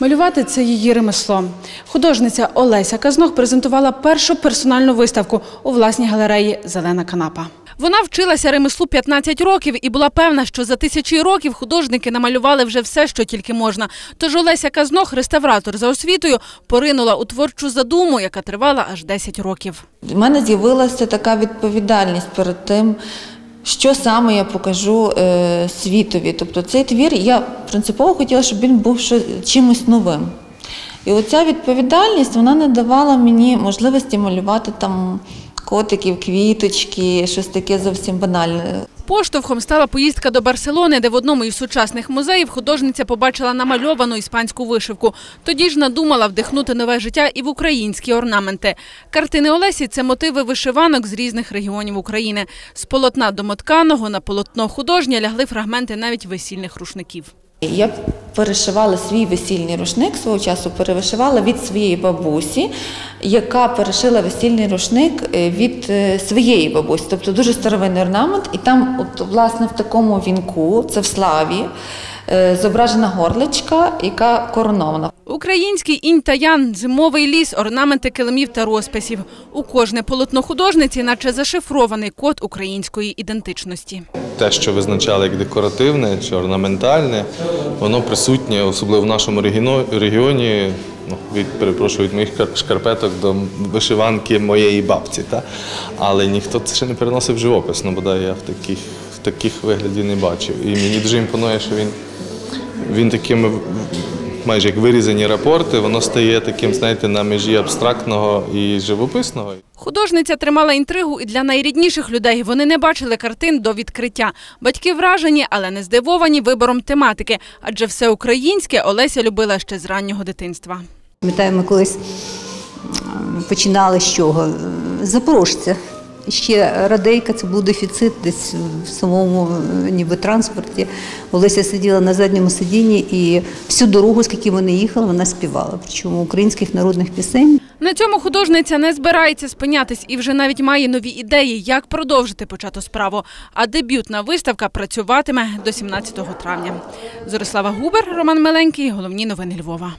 Малювати це її ремесло. Художниця Олеся Казнох презентувала першу персональну виставку у власній галереї Зелена канапа. Вона вчилася ремеслу 15 років і була певна, що за тисячі років художники намалювали вже все, що тільки можна. Тож Олеся Казнох, реставратор за освітою, поринула у творчу задуму, яка тривала аж 10 років. У мене з'явилася така відповідальність перед тим, що саме я покажу е, світові. Тобто цей твір я принципово хотіла, щоб він був що- чимось новим. І оця відповідальність вона не давала мені можливості малювати там котиків, квіточки, щось таке зовсім банальне. Поштовхом стала поїздка до Барселони, де в одному із сучасних музеїв художниця побачила намальовану іспанську вишивку. Тоді ж надумала вдихнути нове життя і в українські орнаменти. Картини Олесі це мотиви вишиванок з різних регіонів України. З полотна домотканого на полотно художнє лягли фрагменти навіть весільних рушників. Я перешивала свій весільний рушник свого часу, перевишивала від своєї бабусі, яка перешила весільний рушник е, від е, своєї бабусі, тобто дуже старовинний орнамент. І там, от, власне, в такому вінку, це в славі, е, зображена горличка, яка коронована. Український інь та ян, зимовий ліс, орнаменти килимів та розписів. У кожне полотно художниці, наче зашифрований код української ідентичності. те, що визначали як декоративне чи орнаментальне, воно присутнє, особливо в нашому регіоні, ну, від, перепрошую, від моїх шкарпеток до вишиванки моєї бабці. Та? Але ніхто це ще не переносив живопис, ну бодай я в таких, в таких виглядів не бачив. І мені дуже імпонує, що він, він такими майже як вирізані рапорти, воно стає таким, знаєте, на межі абстрактного і живописного. Художниця тримала інтригу і для найрідніших людей. Вони не бачили картин до відкриття. Батьки вражені, але не здивовані вибором тематики, адже все українське Олеся любила ще з раннього дитинства. Пам'ятаю, ми колись починали з чого? Запорожця. Ще радейка, це був дефіцит десь в самому е, ніби транспорті. Олеся сиділа на задньому сидінні і всю дорогу, скільки вони їхали, вона співала. Причому українських народних пісень. На цьому художниця не збирається спинятись і вже навіть має нові ідеї, як продовжити почату справу. А дебютна виставка працюватиме до 17 травня. Зорислава Губер, Роман Меленький. Головні новини Львова.